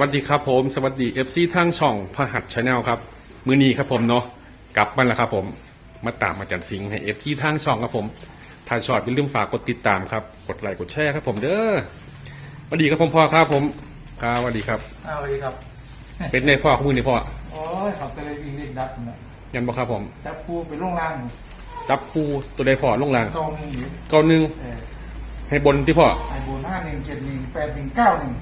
วัสดีครับผมสวัสดีเอฟซีทางช่องพหัสชาแนลครับ มือนี้ครับผมเนาะกลับมาแล้วครับผม มาตามมาจันสิงห์ให้เอฟซีทางช่องครับผมถ้าชอบอย่าลืมฝากกดติดตามครับกดไลค์กดแชร์ครับผมเด้อสวัสดีครับผมพ่อครับผมครับสวัสดีครับ อ้าวสวัสดีครับ เป็นในพ่อของมือนี่พ่อโอ้ยขับไปเลยวิ่งเล่นดับนะยันบอกครับผม จับคูไปล่องล่างจับคู่ตัวใดพ่อลงล่างกองหนึ่งอยู่เก้าหนึ่งเออให้บนที่พ่อไอโบนห้าหนึ่งเจ็ดหนึ่งแปดหนึ่งเก้าหนึ่ง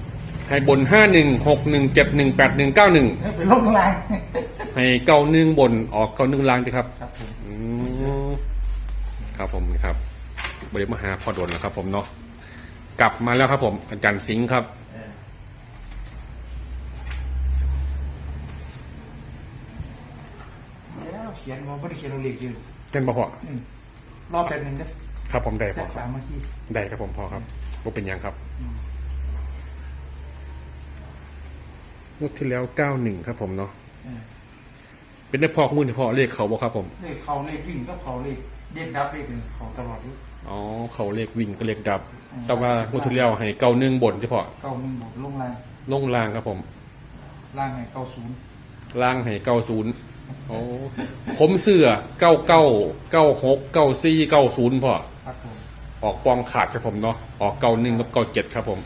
ให้บนห้าหนึ่งหกหนึ่งเจ็ดหนึ่งแปดหนึ่งเก้าหนึ่งไปล่องล่างให้เก้าหนึ่งบนออกเก้าหนึ่งล่างดีครับครับผมอืมครับผมครับบริมาหาพอดนนะครับ ผมเนาะกลับมาแล้วครับผม อาจารย์สิงห์ครับเออแล้วเขียนว่าไม่ได้เขียนโอเล็กอยู่เป็นบ่พออืมรอบแป๊บหนึ่งนะครับผมได้พสัอกสามนาทีได้ครับผมพอครับว่าเป็นหยังครับง วดที่แล้วเก้าหนึ่งครับผมเนาะเออเป็นได้พอข้อมูลที่พอเลขเขาบ่ครับผมเลขเขาเลขวิ่งก็เขาเลขเด่นดับเลขหนึ่งเขาตลอดอยู่อ๋อเขาเลขวิ่งก็เลขดับ แต่ว่างวดที่แล้วให้เก้าหนึ่งบนที่พอเก้าหนึ่งบวกล่องล่างลงล่างครับผม ล่างให้เก้าศูนย์ล่างให้เก้าศูนย์โอ้ผมเสื้อเก้าเก้าเก้าหกเก้าสี่เก้าศูนย์พอ ครับผมออกปองขาดครับผมเนาะออกเก้าหนึ่งกับเก้าเจ็ดครับผม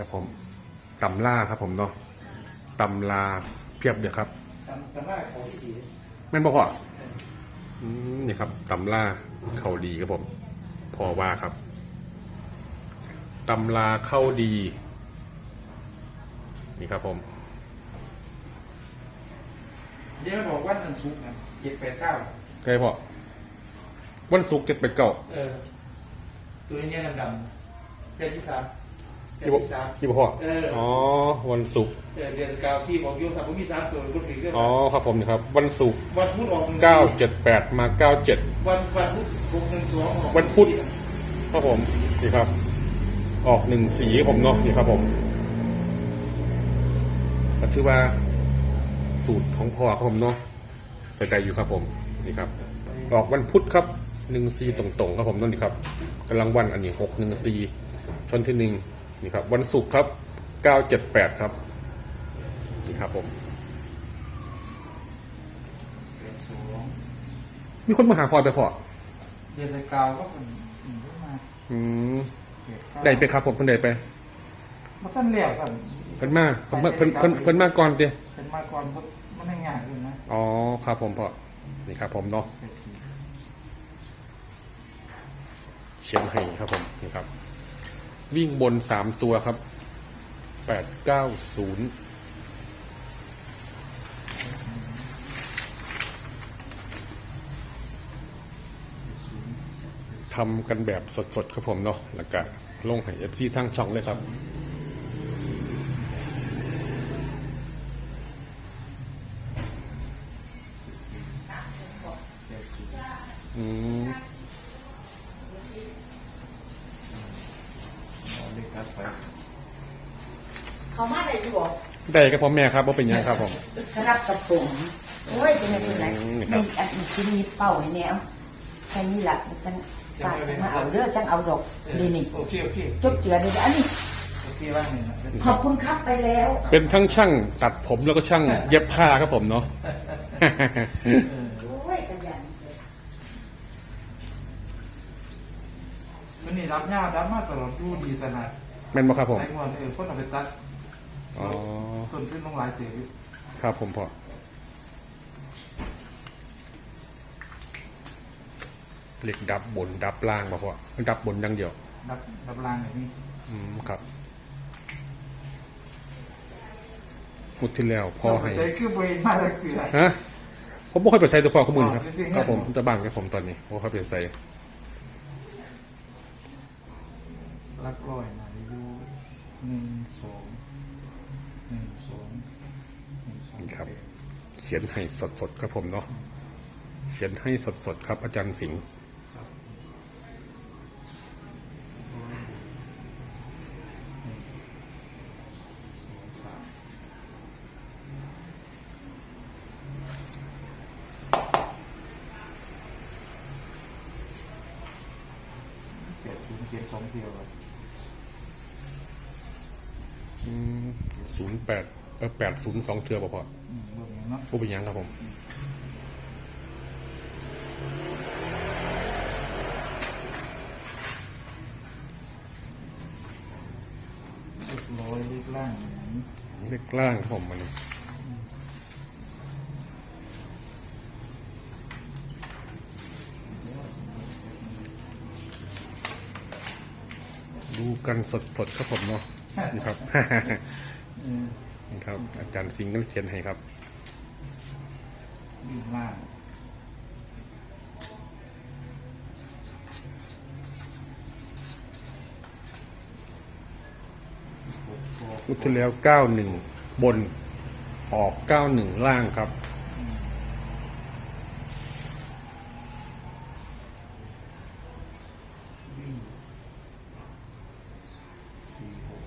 ครับผมตำล่าครับผมเนาะตำลาเพียบเดียวครับจำจำได้เขาที่ดีแม่นบอกว่าอืมนี่ครับตำล่าเข้าดีครับผม พอว่าครับตำลาเข้าดี นี่ครับผมเดี๋ยวบอกว่าหนึ่งซุกนะเจ็ดแปดเก้าใครพอวันศุกร์เก็บไปเก่าเออตัวนี้เนี่ยดำๆเดือนที่สาม เดือที่นบอกที่สาม ที่บอกพ่อเอออ๋อ๋อวันศุกร์เออเดือนเก้าสี่บอกโยมถ้าผมมีสามตัวก็ถือเรื่องอ๋อครับผมนี่ครับวันศุกร์วันพุธออกหนึ่งเก้าเจ็ดแปดมาเก้าเจ็ดวันวันพุธหกหนึ่งสองออกวันพุธ ครับผมนี่ครับ ออกหนึ่งสีผมเนาะนี่ครับผมก็ชื่อว่า สูตรของพ่อครับผมเนาะใส่ใจอยู่ครับผมนี่ครับ ออกวันพุธครับหนึ่งซีตรงๆครับผมนั่นนี่ครับกำลังวันอันนี้หกหนึ่งซีชนที่หนึ่ง นี่ครับวันศุกร์ครับเก้าเจ็ดแปดครับนี่ครับผมเดือนสองมีคนมาหาพลอยไปพอเดือนเก้าก็เป็นอืมขึ้นมาอืมเจ็ดเก้าได้ไปครับผมเพิ่นได้ไปมันต้นเหลี่ยวสั่นเพิ่นมาเพิ่นมาเพิ่นเพิ่นเพิ่นมาก่อนเดียเป็นมาก่อนมันไม่ง่ายขึ้นนะอ๋อครับผมพอนี่ครับผมเนาะเจ็ดสี่เชียงให้ครับผมนี่ครับ วิ่งบนสามตัวครับแปดเก้าศูนย์ทำกันแบบสดๆครับผมเนาะแล้วก็ลงให้เอฟซีทั้งช่องเลยครับ เจ็ดสี่ อืม เอาเลขตัดไป เขามาได้ที่บอกได้ครับพ่อแม่ครับว่าเป็นยังครับผมครับกับผมโอ้ยเป็นยังไงอืมนี่ครับอันนี้ชิ้นนี้เป่าให้แนวแค่นี้แหละจังตายมาเอาเด้อจังเอาดอกเออนี่นี่โอเคโอเคจบเจือเลยอันนี้โอเคว่างหนึ่งนะขอบคุณครับไปแล้ว เป็นทั้งช่างตัดผมแล้วก็ช่างเย็บผ้าครับผมเนาะเออโอ้ยขยันวันนี้รับยารับมาตลอดดูดีขนาดแม่นบ่ครับผมใส่งอนเออคนเอาไปตัด อ๋อ ต้นขึ้นลงหลายเต๋ออยู่ครับผมพอเรียกดับบนดับล่างมาพอดับบนดังเดียวรับรับรางแบบนี้อืมครับพูดที่แล้วพ่อให้ใจคือเบยมาจากเสือฮะผมไม่ค่อยไปใส่ตัวพ่อข้อมูลครับอ๋อจริงๆครับผมจะบ้านกับผมตอนนี้ผมค่อยไปใส่รักร้อยมาดูหนึ่งสอง หนึ่งสองหนึ่งสองนี่ครับ เขียนให้สดๆครับผมเนาะเขียนให้สดๆครับ อาจารย์สิงห์สามแปดศูนย์เขียนสองเที่ยวครับ ศูนย์แปดเออแปดศูนย์สองเทือบ่พออืมเบิ่งอย่างเนาะผู้เป็นหยังครับผม เรียบร้อยเลขล่างอย่างนี้เลขล่างครับผมมันนี้ดูกันสดๆครับผมเนาะ นี่ครับนี่ครับ อาจารย์สิงห์ก็เขียนให้ครับวิ่งล่างหกตัวอุที่แล้วเก้าหนึ่งบนออกเก้าหนึ่งล่างครับ วิ่งสี่หก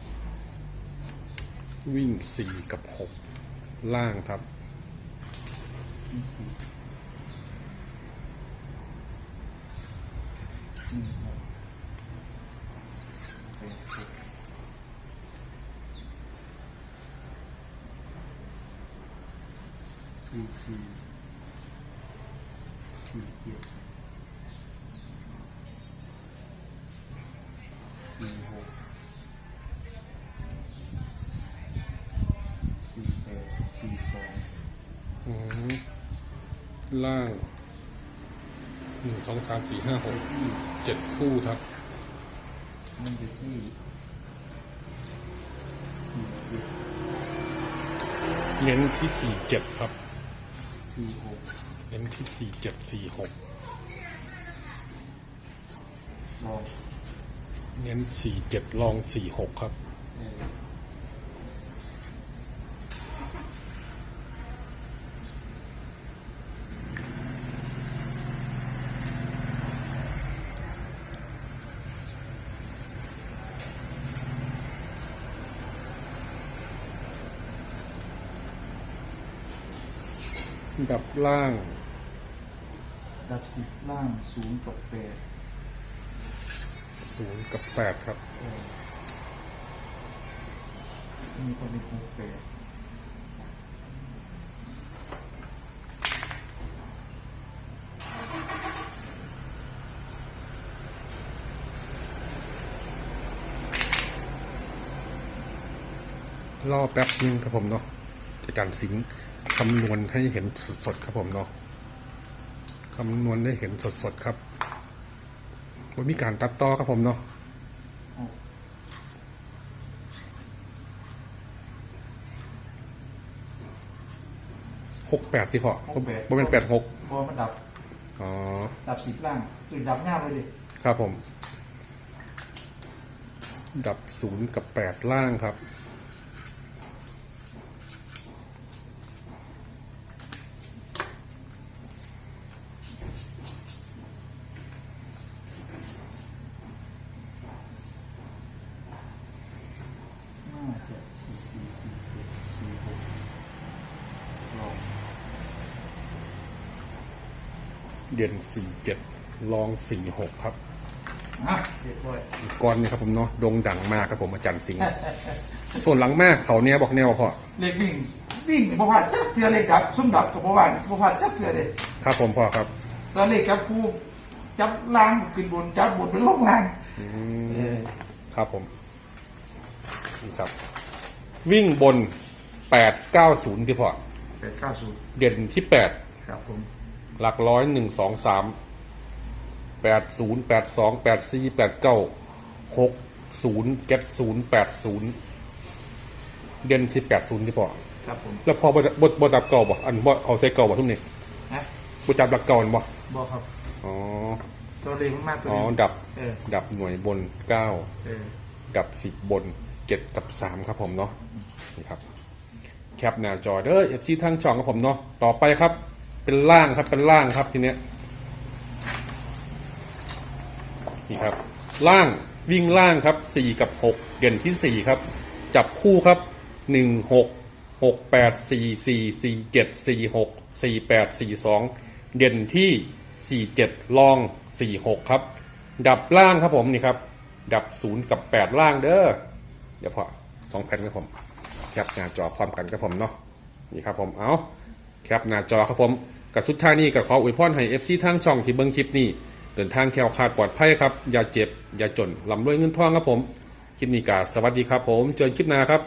วิ่งสี่กับหกล่างครับ สี่สี่สี่เจ็ด ล่างหนึ่งสองสามสี่ห้าหกเจ็ดคู่ครับมันอยู่ที่สี่เจ็ดเน้นที่สี่เจ็ดครับสี่หกเน้นที่สี่เจ็ดสี่หกลองเน้นสี่เจ็ดลองสี่หกครับ ดับล่าง ดับสิบล่างศูนย์กับแปดศูนย์กับแปดครับ เออนี่ก็เป็นหกแปดรอแป๊บนึงครับผมเนาะในการสิง คำนวณให้เห็นสดๆครับผมเนาะคำนวณให้เห็นสดๆครับว่ามีการตัดต่อครับผมเนาะเอาหกแปดที่พอบ่เป็นแปดหกเพราะว่ามันดับ อ๋อ ดับสิบล่างคือดับง่ายเลยดิครับผม ดับศูนย์กับแปดล่างครับ น่าจะสี่สี่สี่เจ็ดสี่หกลอง เด่นสี่เจ็ดลองสี่หกครับอะเรียบร้อยก้อนนี้ครับผมเนาะโด่งดังมากครับผมอาจารย์สิงห์ส่วนหลังมากเขาเนี่ยบอกแนวพอเลขวิ่งวิ่งบ่ผ่านจับเทือเลยครับซุ่มดับกับบ่ผ่านบ่ผ่านจับเทือเลยครับผมพอครับ ตอนเลขจับคู่จับล่างขึ้นบนจับบนเป็นลงล่างอืเอมอครับผมนี่ครับ วิ่งบนแปดเก้าศูนย์ที่พอแปดเก้าศูนย์เด่นที่แปดครับผม หลักร้อยหนึ่งสองสามแปดศูนย์แปดสองแปดสี่แปดเก้าหกศูนย์เจ็ดศูนย์แปดศูนย์เด่นที่แปดศูนย์ที่พอครับผมแล้วพอบดบดบดับเก่าบ่อันบ่เอาใส่เก่าบ่ทุกนี่ฮะบจับหลักเก่าอันบ่บอกครับอ๋อตัวเลขมันมากตัวอ๋อนี้ดับเออดับหน่วยบนเก้า เออดับสิบบนเจ็ดกับสามครับผมเนาะนี่ครับ แคปหน้าจอเด้อเอฟซีทั้งช่องครับผมเนาะต่อไปครับ เป็นล่างครับเป็นล่างครับทีเนี้ยนี่ครับ ล่างวิ่งล่างครับสี่กับหกเด่นที่สี่ครับ จับคู่ครับหนึ่งหกหกแปดสี่สี่สี่เจ็ดสี่หกสี่แปดสี่สองเด่นที่สี่เจ็ดลองสี่หกครับ ดับล่างครับผมนี่ครับ ดับศูนย์กับแปดล่างเด้อเดี๋ยวพอสองแผ่นครับผมแคปหน้าจอพร้อมกันครับผมเนาะนี่ครับผมเอา แคปหน้าจอครับผมกับสุดท้ายนี้ก็ขออวยพรให้เอฟซีทางช่องที่เบิ้งคลิปนี้ เดินทางแคล้วคลาดปลอดภัยครับ อย่าเจ็บ อย่าจนลำรวยเงินทองครับผม คลิปนี้ก็สวัสดีครับผม เจอกันคลิปหน้าครับ